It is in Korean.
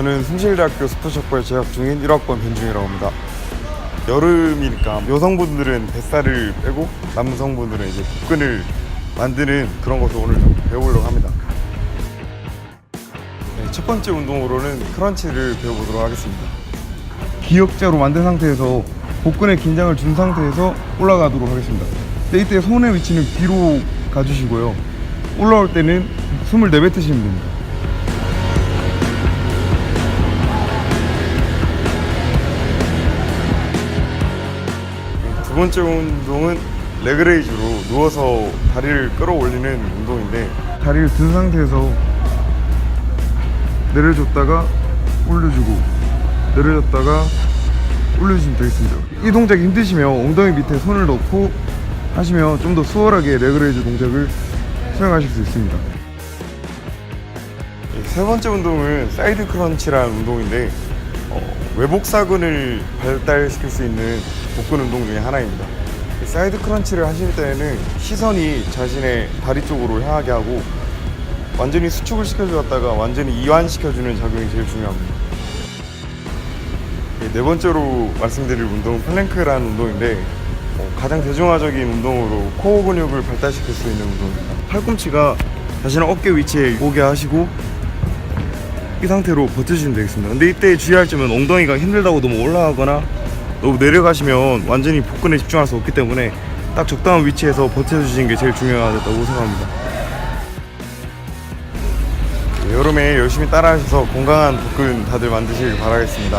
저는 숭실대학교 스포츠학부에 재학 중인 1학번 변중이라고 합니다. 여름이니까 여성분들은 뱃살을 빼고 남성분들은 이제 복근을 만드는 그런 것을 오늘 좀 배워보려고 합니다. 네, 첫 번째 운동으로는 크런치를 배워보도록 하겠습니다. 기역자로 만든 상태에서 복근에 긴장을 준 상태에서 올라가도록 하겠습니다. 네, 이때 손의 위치는 뒤로 가주시고요. 올라올 때는 숨을 내뱉으시면 됩니다. 두 번째 운동은 레그레이즈로 누워서 다리를 끌어올리는 운동인데 다리를 든 상태에서 내려줬다가 올려주고 내려줬다가 올려주시면 되겠습니다. 이 동작이 힘드시면 엉덩이 밑에 손을 넣고 하시면 좀 더 수월하게 레그레이즈 동작을 수행하실 수 있습니다. 세 번째 운동은 사이드 크런치라는 운동인데 어, 외복 사근을 발달시킬 수 있는 복근 운동 중에 하나입니다. 이 사이드 크런치를 하실 때에는 시선이 자신의 다리 쪽으로 향하게 하고 완전히 수축을 시켜주었다가 완전히 이완시켜주는 작용이 제일 중요합니다. 예, 네 번째로 말씀드릴 운동은 플랭크라는 운동인데 어, 가장 대중화적인 운동으로 코어 근육을 발달시킬 수 있는 운동입니다. 팔꿈치가 자신의 어깨 위치에 오게 하시고 이 상태로 버텨주시면 되겠습니다. 근데 이때 주의할 점은 엉덩이가 힘들다고 너무 올라가거나 너무 내려가시면 완전히 복근에 집중할 수 없기 때문에 딱 적당한 위치에서 버텨주시는 게 제일 중요하다고 생각합니다. 네, 여름에 열심히 따라하셔서 건강한 복근 다들 만드시길 바라겠습니다.